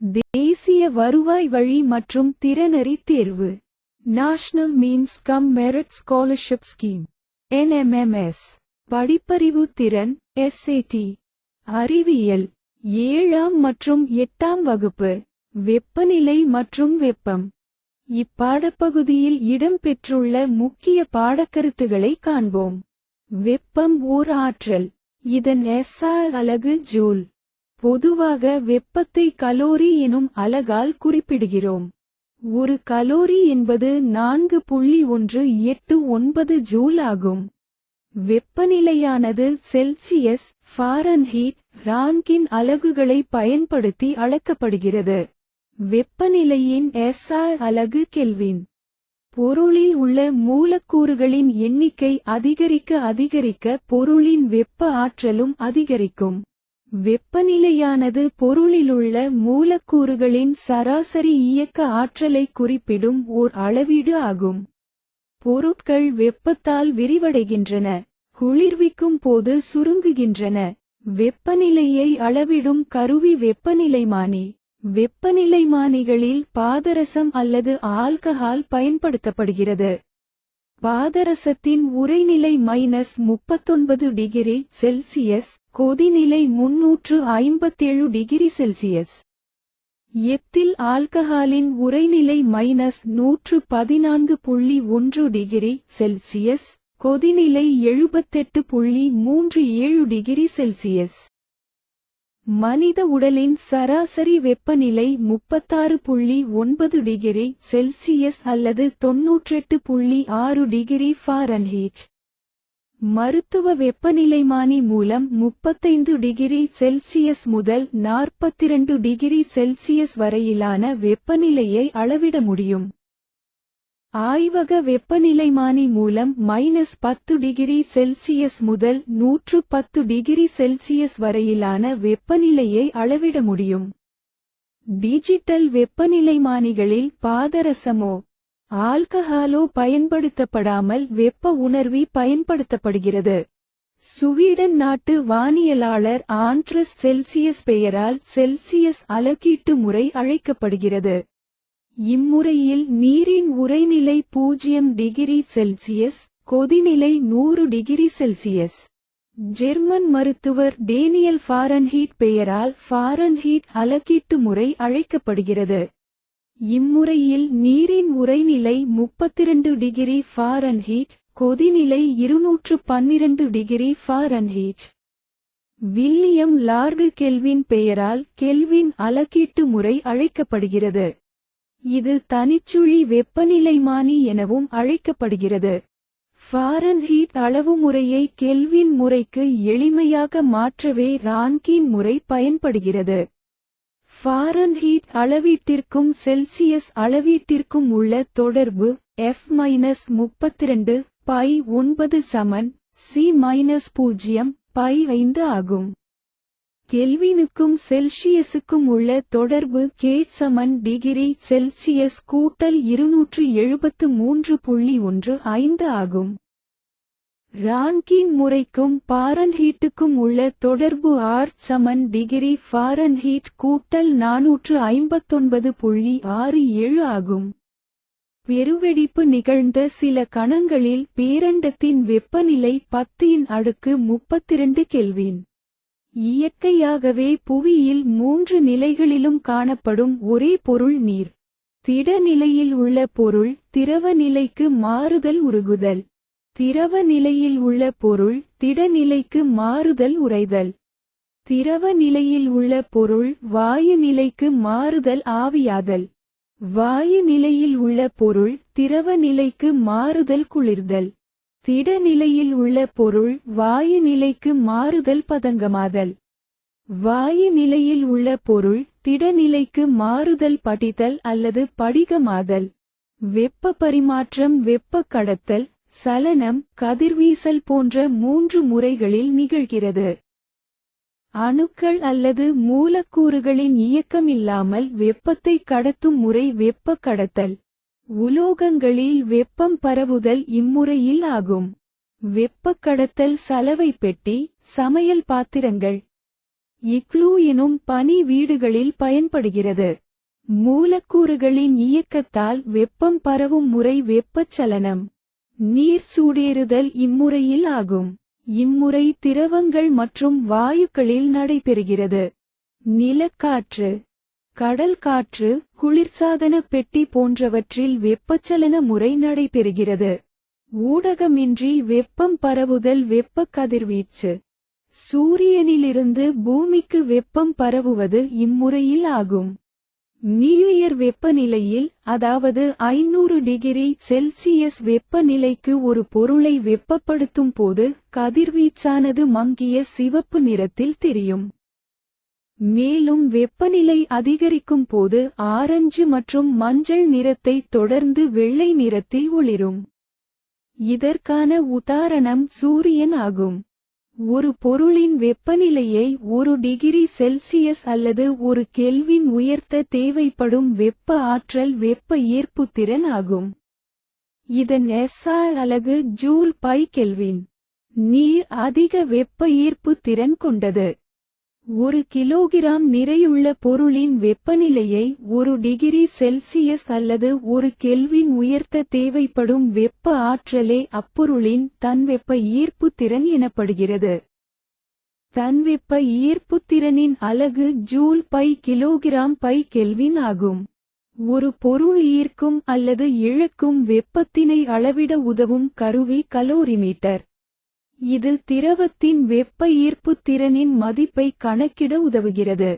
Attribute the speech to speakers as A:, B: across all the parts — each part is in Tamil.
A: தேசிய வருவாய் வழி மற்றும் திறனறி தேர்வு. National means cum merit scholarship scheme NMMS படிப்பறிவு திறன் எஸ்ஏடி அறிவியல். ஏழாம் மற்றும் எட்டாம் வகுப்பு. வெப்பநிலை மற்றும் வெப்பம். இப்பாடப்பகுதியில் இடம்பெற்றுள்ள முக்கிய பாடக்கருத்துகளை காண்போம். வெப்பம் ஓர் ஆற்றல். இதன் எஸ்ஆ அலகு ஜூல். பொதுவாக வெப்பத்தை கலோரி எனும் அலகால் குறிப்பிடுகிறோம். ஒரு கலோரி என்பது நான்கு புள்ளி ஒன்று எட்டு ஒன்பது ஜூல் ஆகும். வெப்பநிலையானது செல்சியஸ் ஃபாரன்ஹீட் ரான்கின் அலகுகளை பயன்படுத்தி அளக்கப்படுகிறது. வெப்பநிலையின் எஸ்ஆர் அலகு கெல்வின். பொருளில் உள்ள மூலக்கூறுகளின் எண்ணிக்கை அதிகரிக்க அதிகரிக்க பொருளின் வெப்ப ஆற்றலும் அதிகரிக்கும். வெப்பநிலையானது பொருளிலுள்ள மூலக்கூறுகளின் சராசரி இயக்க ஆற்றலை குறிப்பிடும் ஓர் அளவீடு ஆகும். பொருட்கள் வெப்பத்தால் விரிவடைகின்றன குளிர்விக்கும் போது சுருங்குகின்றன. வெப்பநிலையை அளவிடும் கருவி வெப்பநிலைமானி. வெப்பநிலைமானிகளில் பாதரசம் அல்லது ஆல்கஹால் பயன்படுத்தப்படுகிறது. பாதரசத்தின் உறைநிலை மைனஸ் முப்பத்தொன்பது டிகிரி செல்சியஸ் கொதிநிலை முன்னூற்று ஐம்பத்தேழு டிகிரி செல்சியஸ். எத்தில் ஆல்கஹாலின் உறைநிலை மைனஸ் நூற்று பதினான்கு புள்ளி ஒன்று டிகிரி செல்சியஸ் கொதிநிலை எழுபத்தெட்டு புள்ளி மூன்று ஏழு டிகிரி செல்சியஸ். மனித உடலின் சராசரி வெப்பநிலை முப்பத்தாறு புள்ளி ஒன்பது டிகிரி செல்சியஸ் அல்லது தொன்னூற்றெட்டு புள்ளி ஆறு டிகிரி ஃபாரன்ஹீட். மருத்துவ வெப்பநிலைமானி மூலம் முப்பத்தைந்து டிகிரி செல்சியஸ் முதல் நாற்பத்திரண்டு டிகிரி செல்சியஸ் வரையிலான வெப்பநிலையை அளவிட முடியும். ஆய்வக வெப்பநிலைமானி மூலம் மைனஸ் பத்து டிகிரி செல்சியஸ் முதல் நூற்று பத்து டிகிரி செல்சியஸ் வரையிலான வெப்பநிலையை அளவிட முடியும். டிஜிட்டல் வெப்பநிலைமானிகளில் பாதரசமோ ஆல்கஹாலோ பயன்படுத்தப்படாமல் வெப்ப உணர்வி பயன்படுத்தப்படுகிறது. சுவீடன் நாட்டு வானியலாளர் ஆண்ட்ரஸ் செல்சியஸ் பெயரால் செல்சியஸ் அலக்கீட்டு முறை அழைக்கப்படுகிறது. இம்முறையில் நீரின் உறைநிலை பூஜ்ஜியம் டிகிரி செல்சியஸ் கொதிநிலை நூறு டிகிரி செல்சியஸ். ஜெர்மன் மருத்துவர் டேனியல் ஃபாரன்ஹீட் பெயரால் ஃபாரன்ஹீட் அலக்கீட்டு முறை அழைக்கப்படுகிறது. இம்முறையில் நீரின் உறைநிலை முப்பத்திரண்டு டிகிரி ஃபாரன்ஹீட் கொதிநிலை இருநூற்று பன்னிரண்டு degree Fahrenheit. William Lord Kelvin பெயரால் கெல்வின் அளக்கீட்டு முறை அழைக்கப்படுகிறது. இது தனிச்சுழி வெப்பநிலைமானி எனவும் அழைக்கப்படுகிறது. ஃபாரன்ஹீட் அளவு முறையை கெல்வின் முறைக்கு எளிமையாக மாற்றவே ரான்கின் முறை பயன்படுகிறது. ஃபாரன்ஹீட் அளவீட்டிற்கும் செல்சியஸ் அளவீட்டிற்கும் உள்ள தொடர்பு எஃப் மைனஸ் முப்பத்திரண்டு பை ஒன்பது சமன் சி மைனஸ் பூஜ்ஜியம் பை ஐந்து ஆகும். கெல்வினுக்கும் செல்சியஸுக்கும் உள்ள தொடர்பு கே சமன் டிகிரி செல்சியஸ் கூட்டல் இருநூற்று எழுபத்து மூன்று புள்ளி ஒன்று ஐந்து ஆகும். ரான்கின் முறைக்கும் பாரன்ஹீட்டுக்கும் உள்ள தொடர்பு ஆர் சமன் டிகிரி ஃபாரன்ஹீட் கூட்டல் நாநூற்று ஐம்பத்தொன்பது புள்ளி ஆறு ஏழு ஆகும். பெருவெடிப்பு நிகழ்ந்த சில கணங்களில் பேரண்டத்தின் வெப்பநிலை பத்தின் அடுக்கு முப்பத்திரண்டு கெல்வின். இயற்கையாகவே புவியில் மூன்று நிலைகளிலும் காணப்படும் ஒரே பொருள் நீர். திட நிலையில் உள்ள பொருள் திரவ நிலைக்கு மாறுதல் உருகுதல். திரவ நிலையில் உள்ள பொருள் திட நிலைக்கு மாறுதல் உறைதல் திரவ நிலையில் உள்ள பொருள் வாயு நிலைக்கு மாறுதல் ஆவியாதல். வாயு நிலையில் உள்ள பொருள் திரவ நிலைக்கு மாறுதல் குளிர்தல். திட நிலையில் உள்ள பொருள் வாயு நிலைக்கு மாறுதல் பதங்கமாதல். வாயு நிலையில் உள்ள பொருள் திட நிலைக்கு மாறுதல் படிதல் அல்லது படிகமாதல். வெப்ப பரிமாற்றம் வெப்ப கடத்தல் சலனம் கதிர்வீசல் போன்ற மூன்று முறைகளில் நிகழ்கிறது. அணுக்கள் அல்லது மூலக்கூறுகளின் இயக்கம் இல்லாமல் வெப்பத்தை கடத்தும் முறை வெப்ப கடத்தல். உலோகங்களில் வெப்பம் பரவுதல் இம்முறையில் ஆகும். வெப்பக் கடத்தல் சலவை பெட்டி சமையல் பாத்திரங்கள். இக்ளூ எனும் பனி வீடுகளில் பயன்படுகிறது. மூலக்கூறுகளின் இயக்கத்தால் வெப்பம் பரவும் முறை வெப்பச்சலனம். நீர் சூடேறுதல் இம்முறையில் ஆகும். இம்முறை திரவங்கள் மற்றும் வாயுக்களில் நடைபெறுகிறது. நிலக்காற்று கடல் காற்று குளிர்சாதன பெட்டி போன்றவற்றில் வெப்பச்சலன முறை நடைபெறுகிறது. ஊடகமின்றி வெப்பம் பரவுதல் வெப்ப கதிர்வீச்சு. சூரியனிலிருந்து பூமிக்கு வெப்பம் பரவுவது இம்முறையில் ஆகும். நியூயர் வெப்பநிலையில் அதாவது ஐநூறு டிகிரி செல்சியஸ் வெப்பநிலைக்கு ஒரு பொருளை வெப்பப்படுத்தும் போது கதிர்வீச்சானது மங்கிய சிவப்பு நிறத்தில் தெரியும். மேலும் வெப்பநிலை அதிகரிக்கும் போது ஆரஞ்சு மற்றும் மஞ்சள் நிறத்தை தொடர்ந்து வெள்ளை நிறத்தில் ஒளிரும். இதற்கான உதாரணம் சூரியன் ஆகும். ஒரு பொருளின் வெப்பநிலையை ஒரு டிகிரி செல்சியஸ் அல்லது ஒரு கெல்வின் உயர்த்த தேவைப்படும் வெப்ப ஆற்றல் வெப்ப ஈர்ப்புத்திறன் ஆகும். இதன் எஸ்ஆ அலகு ஜூல் பை கெல்வின் நீர் அதிக வெப்ப ஈர்ப்பு திறன் கொண்டது. ஒரு கிலோகிராம் நிறையுள்ள பொருளின் வெப்பநிலையை ஒரு டிகிரி செல்சியஸ் அல்லது ஒரு கெல்வின் உயர்த்த தேவைப்படும் வெப்ப ஆற்றலே அப்பொருளின் தன்வெப்ப ஈர்ப்பு திறன் எனப்படுகிறது. தன்வெப்ப ஈர்ப்பு திறனின் அலகு joule by kilogram by kelvin ஆகும். ஒரு பொருள் ஈர்க்கும் அல்லது இழக்கும் வெப்பத்தினை அளவிட உதவும் கருவி கலோரிமீட்டர். இது திரவத்தின் வெப்ப ஈர்ப்பு திறனின் மதிப்பை கணக்கிட உதவுகிறது.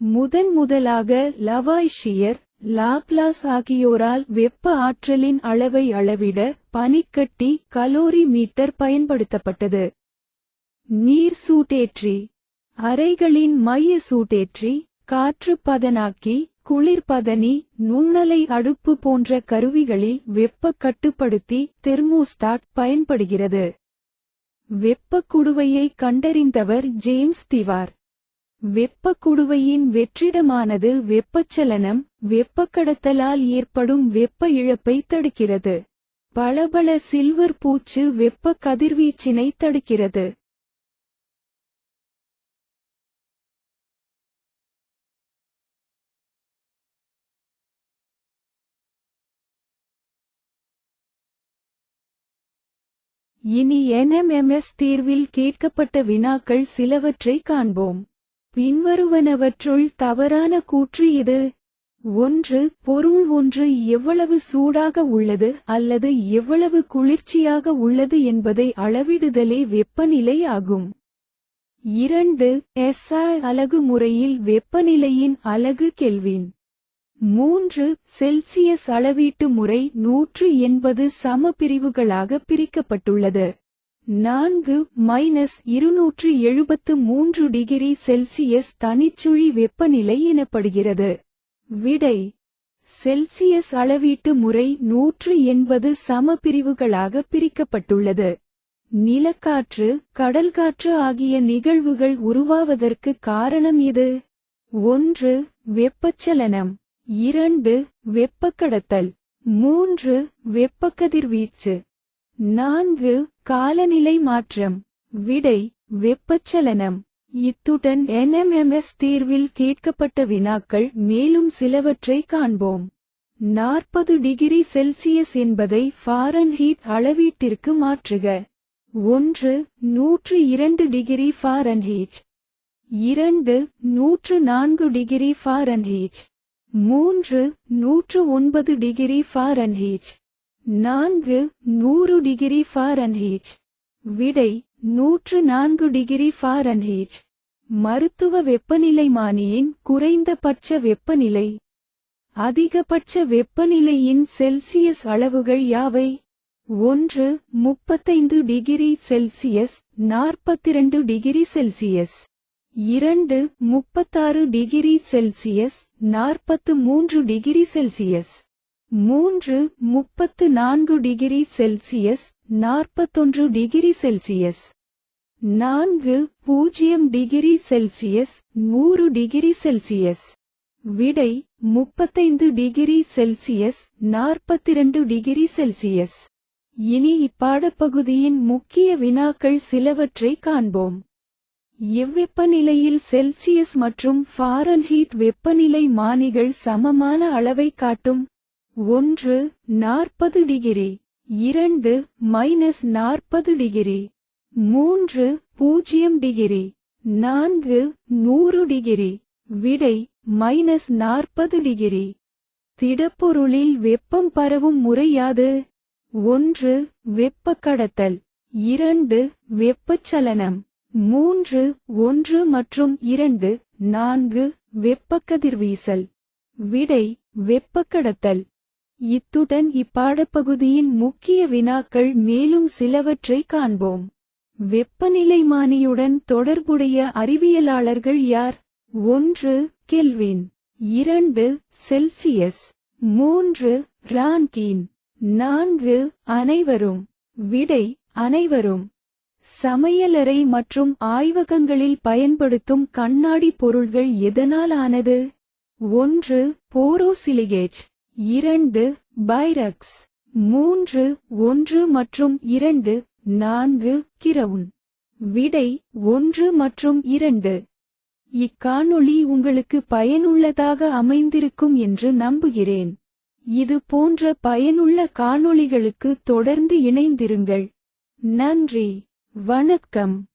A: முதன் முதலாக லவாய்ஷியர் லாப்லாஸ் ஆகியோரால் வெப்ப ஆற்றலின் அளவை அளவிட பனிக்கட்டி கலோரி மீட்டர் பயன்படுத்தப்பட்டது. நீர் சூட்டேற்றி அறைகளின் மைய சூட்டேற்றி காற்று பதனாக்கி குளிர்பதனி நுண்ணலை அடுப்பு போன்ற கருவிகளில் வெப்ப கட்டுப்படுத்தி தெர்மோஸ்டாட் பயன்படுகிறது. வெப்பக் குடுவையை கண்டறிந்தவர் ஜேம்ஸ் திவார். வெப்பக் குடுவையின் வெற்றிடமானது வெப்பச்சலனம் வெப்பக்கடத்தலால் ஏற்படும் வெப்ப இழப்பை தடுக்கிறது. பளபள சில்வர் பூச்சு வெப்ப கதிர்வீச்சினை தடுக்கிறது. இனி என்எம்எம்எஸ் தீர்வில் கேட்கப்பட்ட வினாக்கள் சிலவற்றை காண்போம். பின்வருவனவற்றுள் தவறான கூற்று இது. ஒன்று பொருள் ஒன்று எவ்வளவு சூடாக உள்ளது அல்லது எவ்வளவு குளிர்ச்சியாக உள்ளது என்பதை அளவிடுதலே வெப்பநிலை ஆகும். இரண்டு எஸ்ஐ அலகு முறையில் வெப்பநிலையின் அலகு கெல்வின். மூன்று செல்சியஸ் அளவீட்டு முறை நூற்று எண்பது சம பிரிவுகளாக பிரிக்கப்பட்டுள்ளது. நான்கு மைனஸ் இருநூற்று எழுபத்து மூன்று டிகிரி செல்சியஸ் தனிச்சுழி வெப்பநிலை எனப்படுகிறது. விடை செல்சியஸ் அளவீட்டு முறை நூற்று எண்பது சம பிரிவுகளாக பிரிக்கப்பட்டுள்ளது. நிலக்காற்று கடல்காற்று ஆகிய நிகழ்வுகள் உருவாவதற்கு காரணம் இது. ஒன்று வெப்பச்சலனம். இரண்டு வெப்பக்கடத்தல். மூன்று வெப்பக்கதிர்வீச்சு நான்கு காலநிலை மாற்றம். விடை வெப்பச்சலனம். இத்துடன் என்எம்எம்எஸ் தீர்வில் கேட்கப்பட்ட வினாக்கள் மேலும் சிலவற்றை காண்போம். நாற்பது டிகிரி செல்சியஸ் என்பதை ஃபாரன்ஹீட் அளவீட்டிற்கு மாற்றுக. ஒன்று நூற்று இரண்டு டிகிரி ஃபாரன்ஹீட். இரண்டு நூற்று நான்கு டிகிரி ஃபாரன்ஹீட். மூன்று நூற்று ஒன்பது டிகிரி ஃபாரன்ஹீட். நான்கு நூறு டிகிரி ஃபாரன்ஹீட். விடை நூற்று நான்கு டிகிரி ஃபாரன்ஹீட். மருத்துவ வெப்பநிலைமானியின் குறைந்தபட்ச வெப்பநிலை. அதிகபட்ச வெப்பநிலையின் செல்சியஸ் அளவுகள் யாவை? ஒன்று முப்பத்தைந்து டிகிரி செல்சியஸ் நாற்பத்திரண்டு டிகிரி செல்சியஸ். இரண்டு முப்பத்தாறு டிகிரி செல்சியஸ் நாற்பத்து மூன்று டிகிரி செல்சியஸ். மூன்று முப்பத்து நான்கு டிகிரி செல்சியஸ் நாற்பத்தொன்று டிகிரி செல்சியஸ். நான்கு பூஜ்ஜியம் டிகிரி செல்சியஸ் நூறு டிகிரி செல்சியஸ். விடை முப்பத்தைந்து டிகிரி செல்சியஸ் நாற்பத்திரண்டு டிகிரி செல்சியஸ். இனி இப்பாடப்பகுதியின் முக்கிய வினாக்கள் சிலவற்றை காண்போம். எவ்வெப்பநிலையில் செல்சியஸ் மற்றும் ஃபாரன்ஹீட் வெப்பநிலை மானிகள் சமமான அளவை காட்டும். ஒன்று நாற்பது டிகிரி. இரண்டு மைனஸ் நாற்பது டிகிரி. மூன்று பூஜ்ஜியம் டிகிரி. நான்கு நூறு டிகிரி. விடை மைனஸ் நாற்பது டிகிரி. திடப்பொருளில் வெப்பம் பரவும் முறையாது ஒன்று வெப்ப கடத்தல் இரண்டு வெப்பச்சலனம். மூன்று ஒன்று மற்றும் இரண்டு நான்கு வெப்பக்கதிர்வீசல் விடை வெப்பக்கடத்தல். இத்துடன் இப்பாடப்பகுதியின் முக்கிய வினாக்கள் மேலும் சிலவற்றை காண்போம். வெப்பநிலைமானியுடன் தொடர்புடைய அறிவியலாளர்கள் யார்? ஒன்று கெல்வின். இரண்டு செல்சியஸ். மூன்று ரான்கீன். நான்கு அனைவரும். விடை அனைவரும். சமையலறை மற்றும் ஆய்வகங்களில் பயன்படுத்தும் கண்ணாடி பொருள்கள் எதனால் ஆனது ஒன்று போரோசிலிகேட். இரண்டு பைரக்ஸ். மூன்று ஒன்று மற்றும் இரண்டு நான்கு கிரவுன். விடை ஒன்று மற்றும் இரண்டு. இக்காணொளி உங்களுக்கு பயனுள்ளதாக அமைந்திருக்கும் என்று நம்புகிறேன். இது போன்ற பயனுள்ள காணொளிகளுக்கு தொடர்ந்து இணைந்திருங்கள். நன்றி. வணக்கம்.